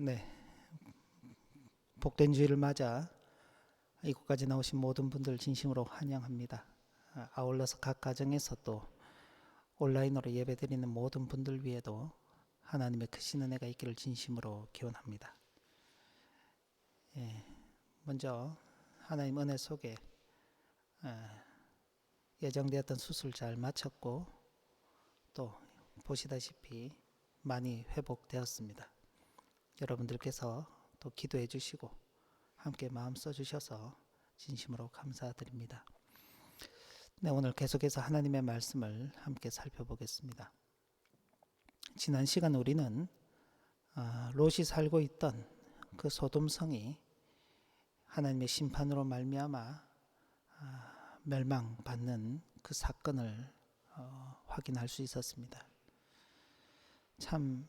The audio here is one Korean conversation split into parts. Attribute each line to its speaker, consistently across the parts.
Speaker 1: 네. 복된 주일을 맞아 이곳까지 나오신 모든 분들 진심으로 환영합니다. 아, 아울러서 각 가정에서 또 온라인으로 예배드리는 모든 분들 위에도 하나님의 크신 은혜가 있기를 진심으로 기원합니다. 예, 먼저 하나님 은혜 속에 아, 예정되었던 수술 잘 마쳤고 또 보시다시피 많이 회복되었습니다. 여러분들께서 또 기도해 주시고 함께 마음 써 주셔서 진심으로 감사드립니다. 네, 오늘 계속해서 하나님의 말씀을 함께 살펴보겠습니다. 지난 시간 우리는 아, 롯이 살고 있던 그 소돔성이 하나님의 심판으로 말미암아 아, 멸망받는 그 사건을 어, 확인할 수 있었습니다. 참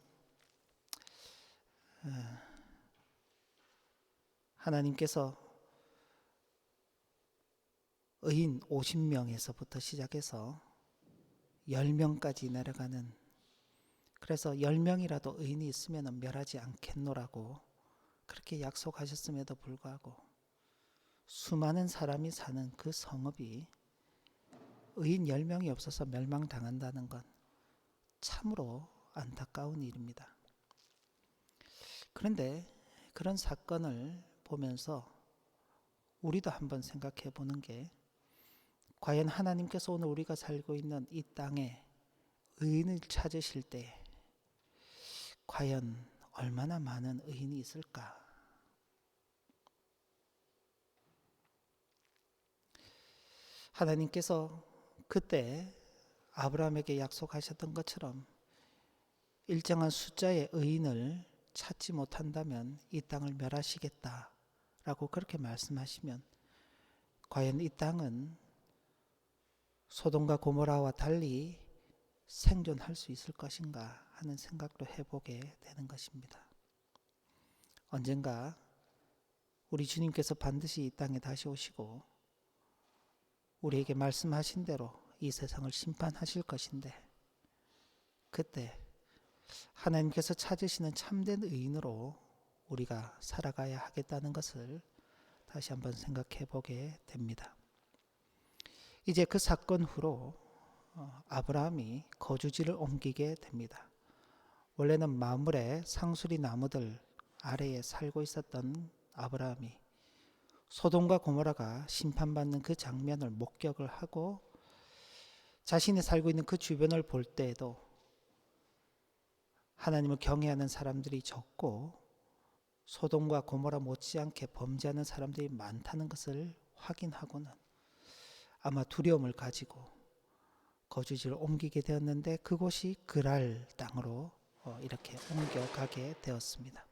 Speaker 1: 하나님께서 의인 50명에서부터 시작해서 10명까지 내려가는 그래서 10명이라도 의인이 있으면 멸하지 않겠노라고 그렇게 약속하셨음에도 불구하고 수많은 사람이 사는 그 성읍이 의인 10명이 없어서 멸망당한다는 건 참으로 안타까운 일입니다. 그런데 그런 사건을 보면서 우리도 한번 생각해 보는 게 과연 하나님께서 오늘 우리가 살고 있는 이 땅에 의인을 찾으실 때 과연 얼마나 많은 의인이 있을까? 하나님께서 그때 아브라함에게 약속하셨던 것처럼 일정한 숫자의 의인을 찾지 못한다면 이 땅을 멸하시겠다 라고 그렇게 말씀하시면 과연 이 땅은 소돔과 고모라와 달리 생존할 수 있을 것인가 하는 생각도 해보게 되는 것입니다. 언젠가 우리 주님께서 반드시 이 땅에 다시 오시고 우리에게 말씀하신 대로 이 세상을 심판하실 것인데 그때 하나님께서 찾으시는 참된 의인으로 우리가 살아가야 하겠다는 것을 다시 한번 생각해 보게 됩니다. 이제 그 사건 후로 어, 아브라함이 거주지를 옮기게 됩니다. 원래는 마물의 상수리 나무들 아래에 살고 있었던 아브라함이 소돔과 고모라가 심판받는 그 장면을 목격을 하고 자신이 살고 있는 그 주변을 볼 때에도 하나님을 경외하는 사람들이 적고 소돔과 고모라 못지않게 범죄하는 사람들이 많다는 것을 확인하고는 아마 두려움을 가지고 거주지를 옮기게 되었는데 그곳이 그랄 땅으로 어, 이렇게 옮겨가게 되었습니다.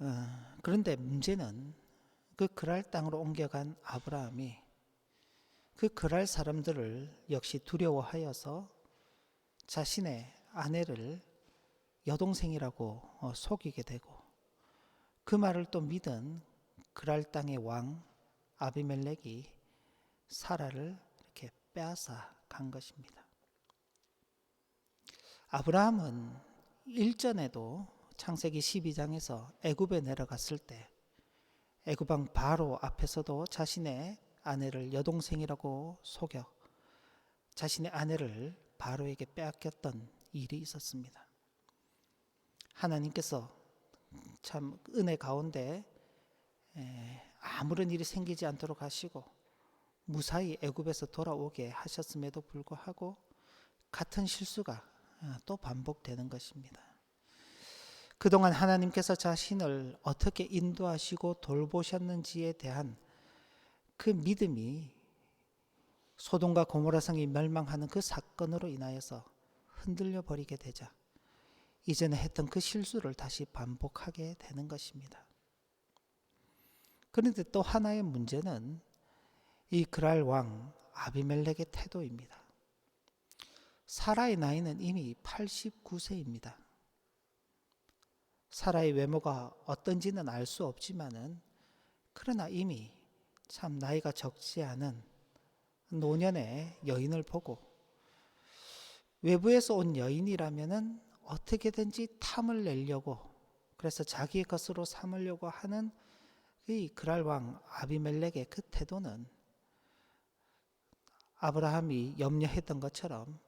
Speaker 1: 어, 그런데 문제는 그 그랄 땅으로 옮겨간 아브라함이 그 그랄 사람들을 역시 두려워하여서 자신의 아내를 여동생이라고 어, 속이게 되고 그 말을 또 믿은 그랄 땅의 왕 아비멜렉이 사라를 이렇게 빼앗아 간 것입니다. 아브라함은 일전에도 창세기 12장에서 애굽에 내려갔을 때 애굽왕 바로 앞에서도 자신의 아내를 여동생이라고 속여 자신의 아내를 바로에게 빼앗겼던 일이 있었습니다. 하나님께서 참 은혜 가운데 아무런 일이 생기지 않도록 하시고 무사히 애굽에서 돌아오게 하셨음에도 불구하고 같은 실수가 어, 또 반복되는 것입니다. 그동안 하나님께서 자신을 어떻게 인도하시고 돌보셨는지에 대한 그 믿음이 소돔과 고모라 성이 멸망하는 그 사건으로 인하여서 흔들려 버리게 되자 이전에 했던 그 실수를 다시 반복하게 되는 것입니다. 그런데 또 하나의 문제는 이 그랄 왕 아비멜렉의 태도입니다. 사라의 나이는 이미 89세입니다. 사라의 외모가 어떤지는 알 수 없지만은 그러나 이미 참 나이가 적지 않은 노년의 여인을 보고 외부에서 온 여인이라면은 어떻게든지 탐을 내려고 그래서 자기의 것으로 삼으려고 하는 이 그랄 왕 아비멜렉의 그 태도는 아브라함이 염려했던 것처럼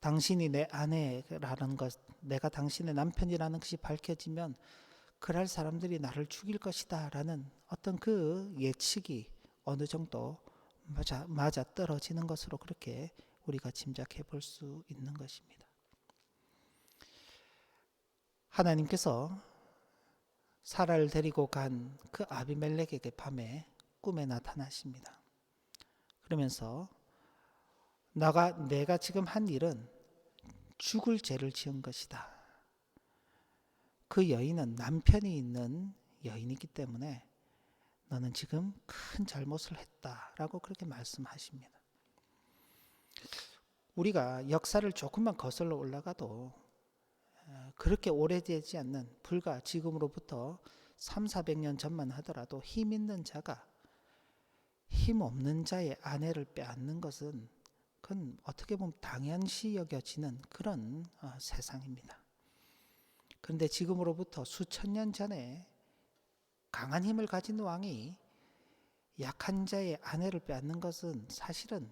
Speaker 1: 당신이 내 아내라는 것, 내가 당신의 남편이라는 것이 밝혀지면 그랄 사람들이 나를 죽일 것이다라는 어떤 그 예측이 어느 정도 맞아, 맞아 떨어지는 것으로 그렇게 우리가 짐작해 볼 수 있는 것입니다. 하나님께서 사라를 데리고 간 그 아비멜렉에게 밤에 꿈에 나타나십니다. 그러면서 나가 내가 지금 한 일은 죽을 죄를 지은 것이다. 그 여인은 남편이 있는 여인이기 때문에 너는 지금 큰 잘못을 했다라고 그렇게 말씀하십니다. 우리가 역사를 조금만 거슬러 올라가도 어, 그렇게 오래되지 않는 불과 지금으로부터 3, 400년 전만 하더라도 힘 있는 자가 힘 없는 자의 아내를 빼앗는 것은 그건 어떻게 보면 당연시 여겨지는 그런 어, 세상입니다. 그런데 지금으로부터 수천 년 전에 강한 힘을 가진 왕이 약한 자의 아내를 빼앗는 것은 사실은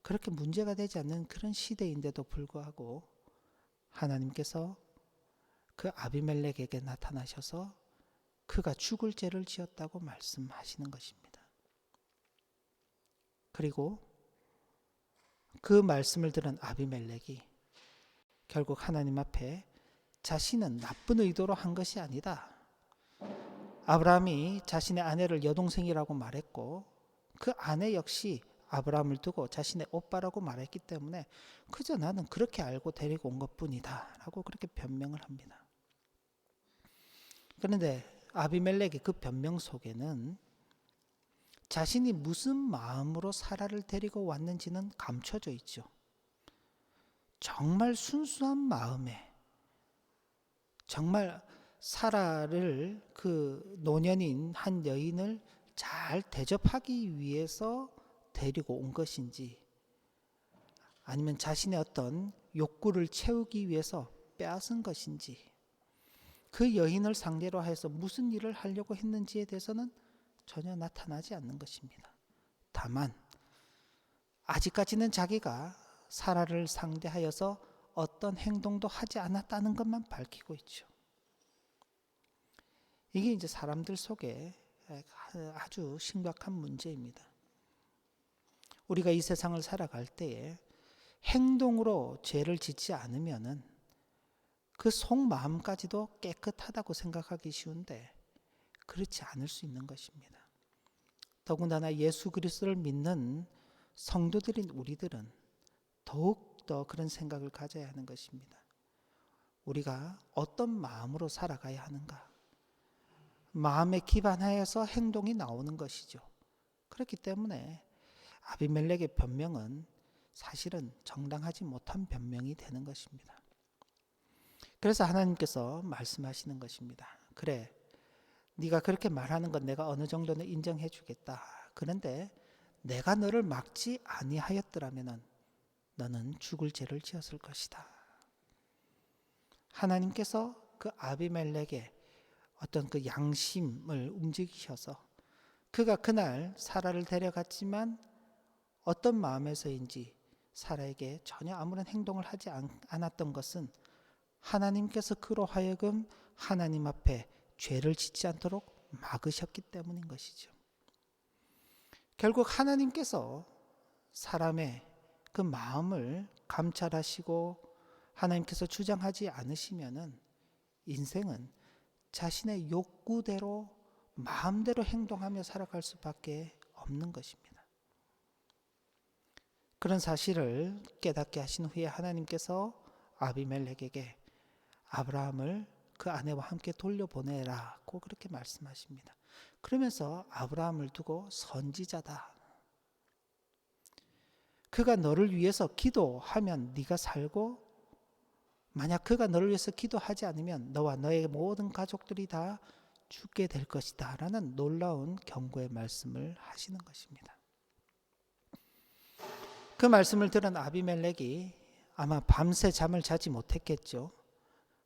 Speaker 1: 그렇게 문제가 되지 않는 그런 시대인데도 불구하고 하나님께서 그 아비멜렉에게 나타나셔서 그가 죽을 죄를 지었다고 말씀하시는 것입니다. 그리고 그 말씀을 들은 아비멜렉이 결국 하나님 앞에 자신은 나쁜 의도로 한 것이 아니다. 아브라함이 자신의 아내를 여동생이라고 말했고 그 아내 역시 아브라함을 두고 자신의 오빠라고 말했기 때문에 그저 나는 그렇게 알고 데리고 온 것뿐이다 라고 그렇게 변명을 합니다. 그런데 아비멜렉의 그 변명 속에는 자신이 무슨 마음으로 사라를 데리고 왔는지는 감춰져 있죠. 정말 순수한 마음에 정말 사라를 그 노년인 한 여인을 잘 대접하기 위해서 데리고 온 것인지 아니면 자신의 어떤 욕구를 채우기 위해서 빼앗은 것인지 그 여인을 상대로 해서 무슨 일을 하려고 했는지에 대해서는 전혀 나타나지 않는 것입니다. 다만 아직까지는 자기가 사라를 상대하여서 어떤 행동도 하지 않았다는 것만 밝히고 있죠. 이게 이제 사람들 속에 아주 심각한 문제입니다. 우리가 이 세상을 살아갈 때에 행동으로 죄를 짓지 않으면은 그 속마음까지도 깨끗하다고 생각하기 쉬운데 그렇지 않을 수 있는 것입니다. 더군다나 예수 그리스도를 믿는 성도들인 우리들은 더욱 더 그런 생각을 가져야 하는 것입니다. 우리가 어떤 마음으로 살아가야 하는가? 마음에 기반하여서 행동이 나오는 것이죠. 그렇기 때문에 아비멜렉의 변명은 사실은 정당하지 못한 변명이 되는 것입니다. 그래서 하나님께서 말씀하시는 것입니다. 그래, 네가 그렇게 말하는 건 내가 어느 정도는 인정해 주겠다. 그런데 내가 너를 막지 아니하였더라면 너는 죽을 죄를 지었을 것이다. 하나님께서 그 아비멜렉의 어떤 그 양심을 움직이셔서 그가 그날 사라를 데려갔지만 어떤 마음에서인지 사라에게 전혀 아무런 행동을 하지 않았던 것은 하나님께서 그로 하여금 하나님 앞에 죄를 짓지 않도록 막으셨기 때문인 것이죠. 결국 하나님께서 사람의 그 마음을 감찰하시고 하나님께서 주장하지 않으시면은 인생은 자신의 욕구대로 마음대로 행동하며 살아갈 수밖에 없는 것입니다. 그런 사실을 깨닫게 하신 후에 하나님께서 아비멜렉에게 아브라함을 그 아내와 함께 돌려보내라고 그렇게 말씀하십니다. 그러면서 아브라함을 두고 선지자다. 그가 너를 위해서 기도하면 네가 살고 만약 그가 너를 위해서 기도하지 않으면 너와 너의 모든 가족들이 다 죽게 될 것이다. 라는 놀라운 경고의 말씀을 하시는 것입니다. 그 말씀을 들은 아비멜렉이 아마 밤새 잠을 자지 못했겠죠.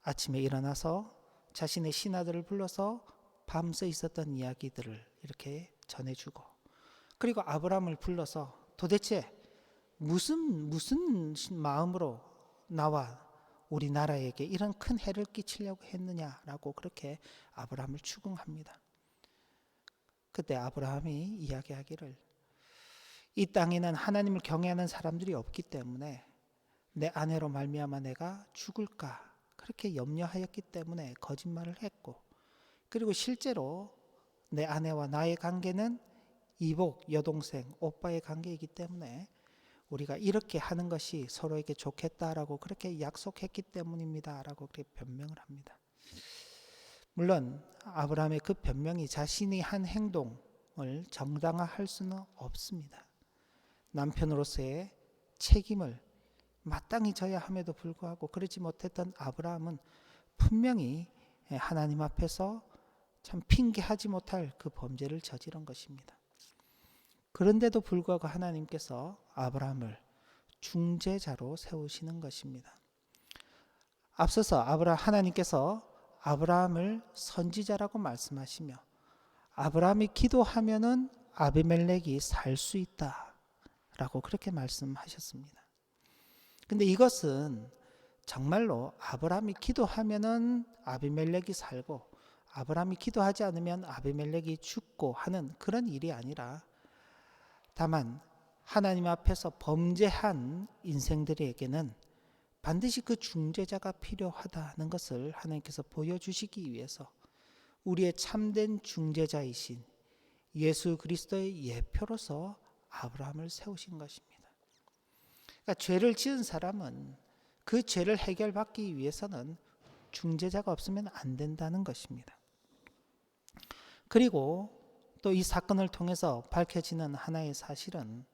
Speaker 1: 아침에 일어나서 자신의 신하들을 불러서 밤새 있었던 이야기들을 이렇게 전해주고 그리고 아브라함을 불러서 도대체 무슨 무슨 마음으로 나와 우리나라에게 이런 큰 해를 끼치려고 했느냐라고 그렇게 아브라함을 추궁합니다. 그때 아브라함이 이야기하기를 이 땅에는 하나님을 경외하는 사람들이 없기 때문에 내 아내로 말미암아 내가 죽을까 그렇게 염려하였기 때문에 거짓말을 했고 그리고 실제로 내 아내와 나의 관계는 이복 여동생 오빠의 관계이기 때문에 우리가 이렇게 하는 것이 서로에게 좋겠다라고 그렇게 약속했기 때문입니다라고 그렇게 변명을 합니다. 물론 아브라함의 그 변명이 자신이 한 행동을 정당화할 수는 없습니다. 남편으로서의 책임을 마땅히 져야 함에도 불구하고 그러지 못했던 아브라함은 분명히 하나님 앞에서 참 핑계하지 못할 그 범죄를 저지른 것입니다. 그런데도 불구하고 하나님께서 아브라함을 중재자로 세우시는 것입니다. 앞서서 아브라 하나님께서 아브라함을 선지자라고 말씀하시며 아브라함이 기도하면은 아비멜렉이 살 수 있다라고 그렇게 말씀하셨습니다. 근데 이것은 정말로 아브라함이 기도하면은 아비멜렉이 살고 아브라함이 기도하지 않으면 아비멜렉이 죽고 하는 그런 일이 아니라 다만 하나님 앞에서 범죄한 인생들에게는 반드시 그 중재자가 필요하다는 것을 하나님께서 보여주시기 위해서 우리의 참된 중재자이신 예수 그리스도의 예표로서 아브라함을 세우신 것입니다. 그러니까 죄를 지은 사람은 그 죄를 해결받기 위해서는 중재자가 없으면 안 된다는 것입니다. 그리고 또 이 사건을 통해서 밝혀지는 하나의 사실은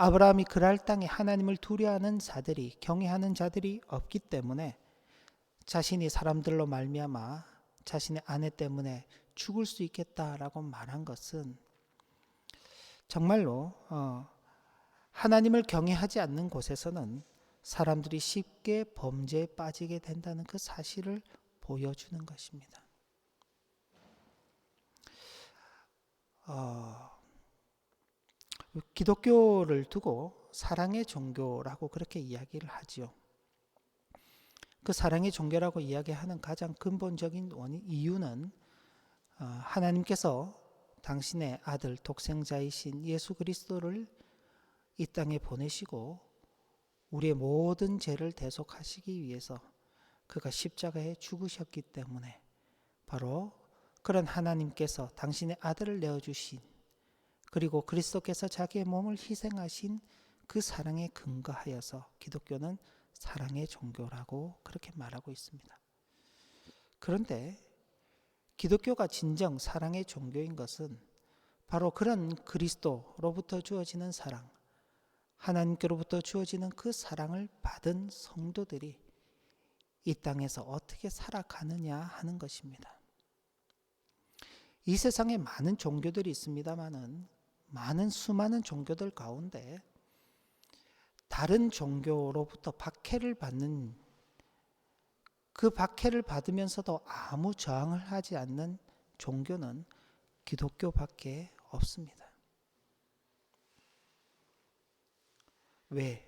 Speaker 1: 아브라함이 그랄 땅에 하나님을 두려워하는 자들이 경외하는 자들이 없기 때문에 자신이 사람들로 말미암아 자신의 아내 때문에 죽을 수 있겠다라고 말한 것은 정말로 어, 하나님을 경외하지 않는 곳에서는 사람들이 쉽게 범죄에 빠지게 된다는 그 사실을 보여주는 것입니다. 어, 기독교를 두고 사랑의 종교라고 그렇게 이야기를 하지요. 그 사랑의 종교라고 이야기하는 가장 근본적인 원인 이유는 어, 하나님께서 당신의 아들 독생자이신 예수 그리스도를 이 땅에 보내시고 우리의 모든 죄를 대속하시기 위해서 그가 십자가에 죽으셨기 때문에 바로 그런 하나님께서 당신의 아들을 내어 주신 그리고 그리스도께서 자기의 몸을 희생하신 그 사랑에 근거하여서 기독교는 사랑의 종교라고 그렇게 말하고 있습니다. 그런데 기독교가 진정 사랑의 종교인 것은 바로 그런 그리스도로부터 주어지는 사랑, 하나님께로부터 주어지는 그 사랑을 받은 성도들이 이 땅에서 어떻게 살아가느냐 하는 것입니다. 이 세상에 많은 종교들이 있습니다만은 많은 수많은 종교들 가운데 다른 종교로부터 박해를 받는 그 박해를 받으면서도 아무 저항을 하지 않는 종교는 기독교밖에 없습니다. 왜?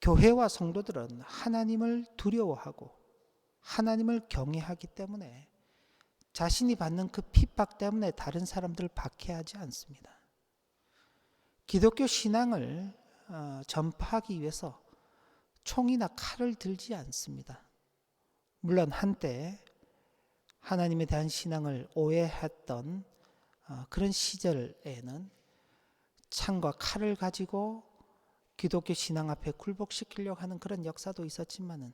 Speaker 1: 교회와 성도들은 하나님을 두려워하고 하나님을 경외하기 때문에 자신이 받는 그 핍박 때문에 다른 사람들을 박해하지 않습니다. 기독교 신앙을 어, 전파하기 위해서 총이나 칼을 들지 않습니다. 물론 한때 하나님에 대한 신앙을 오해했던 어, 그런 시절에는 창과 칼을 가지고 기독교 신앙 앞에 굴복시키려고 하는 그런 역사도 있었지만은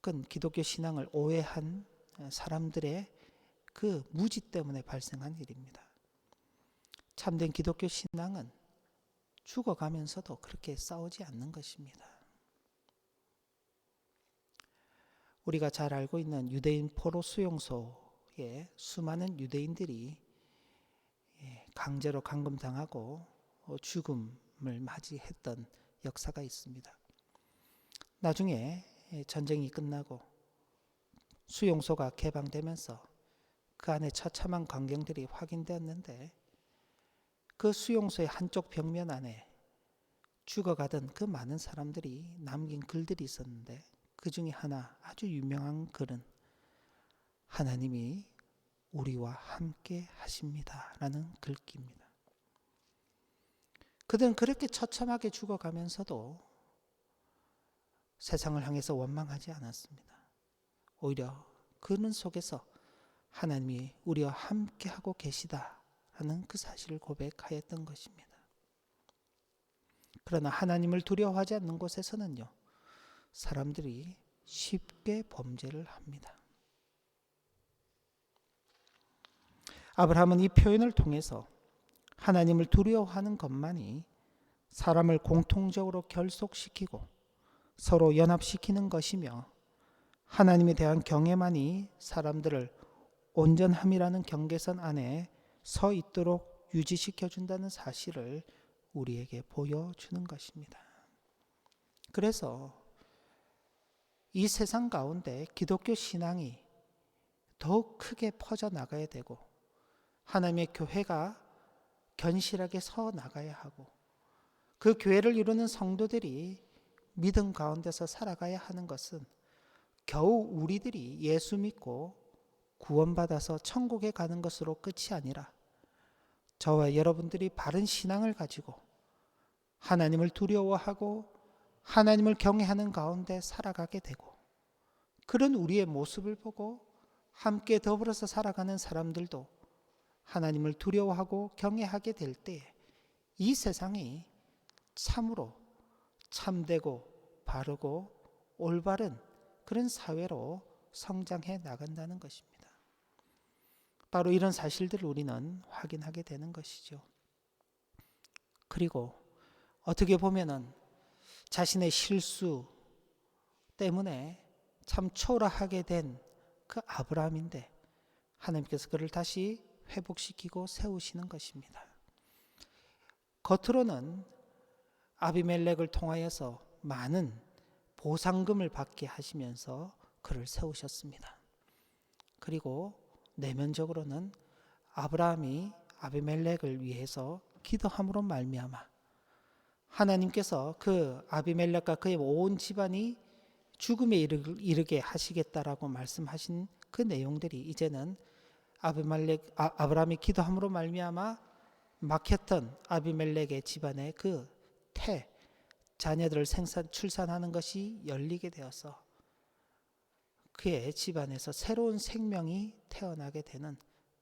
Speaker 1: 그건 기독교 신앙을 오해한 사람들의 그 무지 때문에 발생한 일입니다. 참된 기독교 신앙은 죽어가면서도 그렇게 싸우지 않는 것입니다. 우리가 잘 알고 있는 유대인 포로 수용소에 수많은 유대인들이 예, 강제로 감금당하고 어, 죽음을 맞이했던 역사가 있습니다. 나중에 전쟁이 끝나고 수용소가 개방되면서 그 안에 처참한 광경들이 확인되었는데 그 수용소의 한쪽 벽면 안에 죽어가던 그 많은 사람들이 남긴 글들이 있었는데 그 중에 하나 아주 유명한 글은 하나님이 우리와 함께 하십니다. 라는 글귀입니다. 그들은 그렇게 처참하게 죽어가면서도 세상을 향해서 원망하지 않았습니다. 오히려 그는 속에서 하나님이 우리와 함께 하고 계시다라는 그 사실을 고백하였던 것입니다. 그러나 하나님을 두려워하지 않는 곳에서는요, 사람들이 쉽게 범죄를 합니다. 아브라함은 이 표현을 통해서 하나님을 두려워하는 것만이 사람을 공통적으로 결속시키고 서로 연합시키는 것이며 하나님에 대한 경외만이 사람들을 온전함이라는 경계선 안에 서 있도록 유지시켜 준다는 사실을 우리에게 보여주는 것입니다. 그래서 이 세상 가운데 기독교 신앙이 더욱 크게 퍼져 나가야 되고 하나님의 교회가 견실하게 서 나가야 하고 그 교회를 이루는 성도들이 믿음 가운데서 살아가야 하는 것은 겨우 우리들이 예수 믿고 구원받아서 천국에 가는 것으로 끝이 아니라 저와 여러분들이 바른 신앙을 가지고 하나님을 두려워하고 하나님을 경외하는 가운데 살아가게 되고 그런 우리의 모습을 보고 함께 더불어서 살아가는 사람들도 하나님을 두려워하고 경외하게 될때이 세상이 참으로 참되고 바르고 올바른 그런 사회로 성장해 나간다는 것입니다. 바로 이런 사실들을 우리는 확인하게 되는 것이죠. 그리고 어떻게 보면은 자신의 실수 때문에 참 초라하게 된 그 아브라함인데 하나님께서 그를 다시 회복시키고 세우시는 것입니다. 겉으로는 아비멜렉을 통하여서 많은 보상금을 받게 하시면서 그를 세우셨습니다. 그리고 내면적으로는 아브라함이 아비멜렉을 위해서 기도함으로 말미암아 하나님께서 그 아비멜렉과 그의 온 집안이 죽음에 이르게 하시겠다라고 말씀하신 그 내용들이 이제는 아비멜렉 아, 아브라함이 기도함으로 말미암아 막혔던 아비멜렉의 집안의 그 태 자녀들을 생산 출산하는 것이 열리게 되어서 그의 집안에서 새로운 생명이 태어나게 되는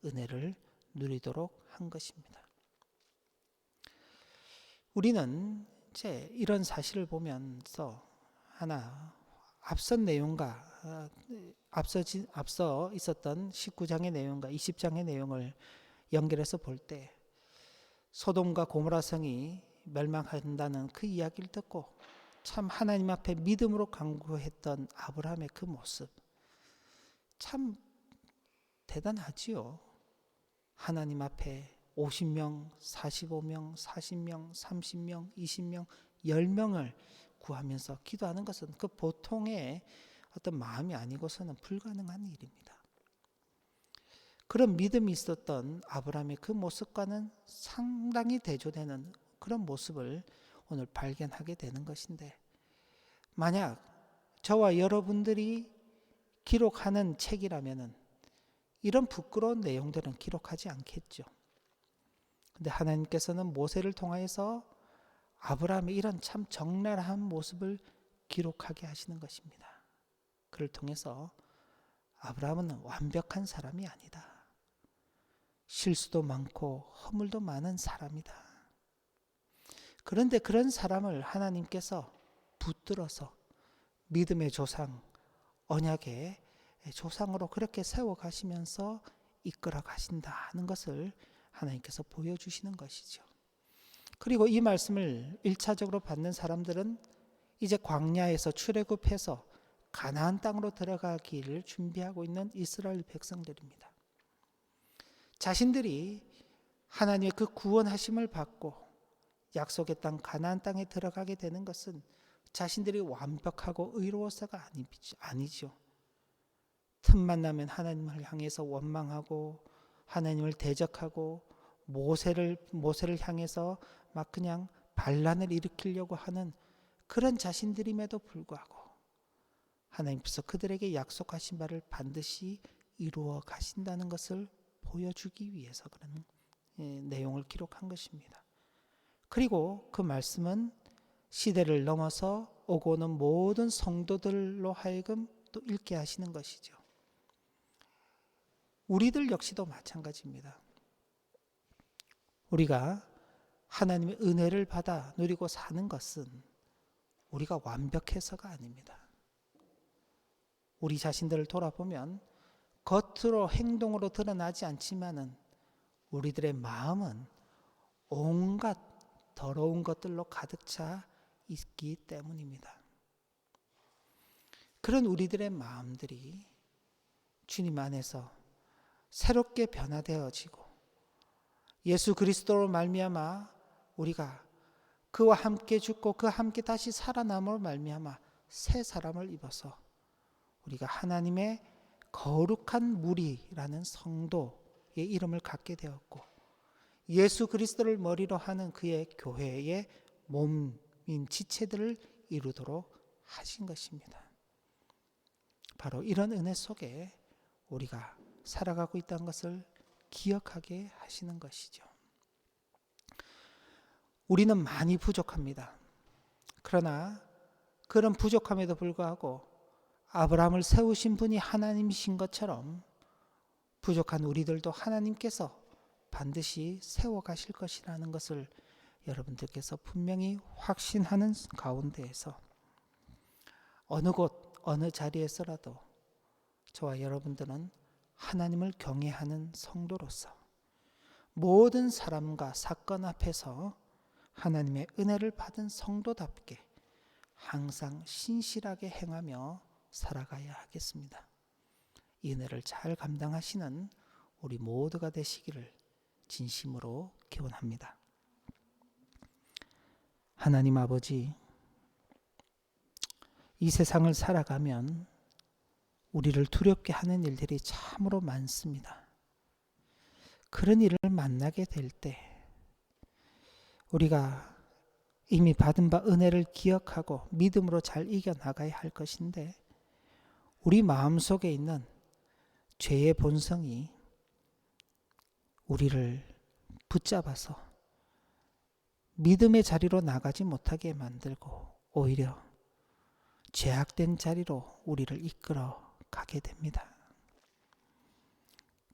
Speaker 1: 은혜를 누리도록 한 것입니다. 우리는 이제 이런 사실을 보면서 하나 앞선 내용과 어, 앞서 앞서 있었던 19장의 내용과 20장의 내용을 연결해서 볼 때 소돔과 고모라 성이 멸망한다는 그 이야기를 듣고 참 하나님 앞에 믿음으로 강구했던 아브라함의 그 모습 참 대단하지요. 하나님 앞에 50명, 45명, 40명, 30명, 20명, 10명을 구하면서 기도하는 것은 그 보통의 어떤 마음이 아니고서는 불가능한 일입니다. 그런 믿음이 있었던 아브라함의 그 모습과는 상당히 대조되는 그런 모습을 오늘 발견하게 되는 것인데 만약 저와 여러분들이 기록하는 책이라면은 이런 부끄러운 내용들은 기록하지 않겠죠. 근데 하나님께서는 모세를 통하여서 아브라함의 이런 참 적나라한 모습을 기록하게 하시는 것입니다. 그를 통해서 아브라함은 완벽한 사람이 아니다. 실수도 많고 허물도 많은 사람이다. 그런데 그런 사람을 하나님께서 붙들어서 믿음의 조상, 언약의 조상으로 그렇게 세워 가시면서 이끌어 가신다는 것을 하나님께서 보여주시는 것이죠. 그리고 이 말씀을 1차적으로 받는 사람들은 이제 광야에서 출애굽해서 가나안 땅으로 들어가기를 준비하고 있는 이스라엘 백성들입니다. 자신들이 하나님의 그 구원하심을 받고 약속의 땅 가나안 땅에 들어가게 되는 것은 자신들이 완벽하고 의로워서가 아니, 아니죠. 틈만 나면 하나님을 향해서 원망하고 하나님을 대적하고 모세를 모세를 향해서 막 그냥 반란을 일으키려고 하는 그런 자신들임에도 불구하고 하나님께서 그들에게 약속하신 바를 반드시 이루어 가신다는 것을 보여주기 위해서 그런 예, 내용을 기록한 것입니다. 그리고 그 말씀은 시대를 넘어서 오고 오는 모든 성도들로 하여금 또 읽게 하시는 것이죠. 우리들 역시도 마찬가지입니다. 우리가 하나님의 은혜를 받아 누리고 사는 것은 우리가 완벽해서가 아닙니다. 우리 자신들을 돌아보면 겉으로 행동으로 드러나지 않지만은 우리들의 마음은 온갖 더러운 것들로 가득 차 있기 때문입니다. 그런 우리들의 마음들이 주님 안에서 새롭게 변화되어지고 예수 그리스도로 말미암아 우리가 그와 함께 죽고 그와 함께 다시 살아남으로 말미암아 새 사람을 입어서 우리가 하나님의 거룩한 무리라는 성도의 이름을 갖게 되었고 예수 그리스도를 머리로 하는 그의 교회의 몸인 지체들을 이루도록 하신 것입니다. 바로 이런 은혜 속에 우리가 살아가고 있다는 것을 기억하게 하시는 것이죠. 우리는 많이 부족합니다. 그러나 그런 부족함에도 불구하고 아브라함을 세우신 분이 하나님이신 것처럼 부족한 우리들도 하나님께서 반드시 세워 가실 것이라는 것을 여러분들께서 분명히 확신하는 가운데에서 어느 곳 어느 자리에서라도 저와 여러분들은 하나님을 경외하는 성도로서 모든 사람과 사건 앞에서 하나님의 은혜를 받은 성도답게 항상 신실하게 행하며 살아가야 하겠습니다. 이 은혜를 잘 감당하시는 우리 모두가 되시기를 진심으로 기원합니다. 하나님 아버지, 이 세상을 살아가면 우리를 두렵게 하는 일들이 참으로 많습니다. 그런 일을 만나게 될 때, 우리가 이미 받은 바 은혜를 기억하고 믿음으로 잘 이겨나가야 할 것인데, 우리 마음 속에 있는 죄의 본성이 우리를 붙잡아서 믿음의 자리로 나가지 못하게 만들고 오히려 죄악된 자리로 우리를 이끌어 가게 됩니다.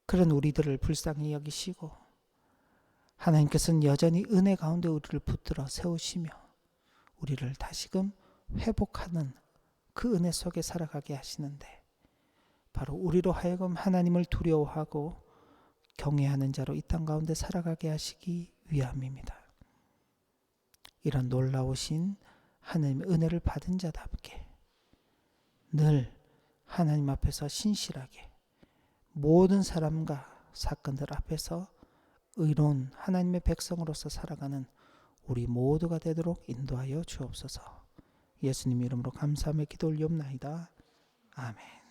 Speaker 1: 그런 우리들을 불쌍히 여기시고 하나님께서는 여전히 은혜 가운데 우리를 붙들어 세우시며 우리를 다시금 회복하는 그 은혜 속에 살아가게 하시는데 바로 우리로 하여금 하나님을 두려워하고 경외하는 자로 이 땅 가운데 살아가게 하시기 위함입니다. 이런 놀라우신 하나님의 은혜를 받은 자답게 늘 하나님 앞에서 신실하게 모든 사람과 사건들 앞에서 의로운 하나님의 백성으로서 살아가는 우리 모두가 되도록 인도하여 주옵소서. 예수님 이름으로 감사함의 기도 올리옵나이다. 아멘.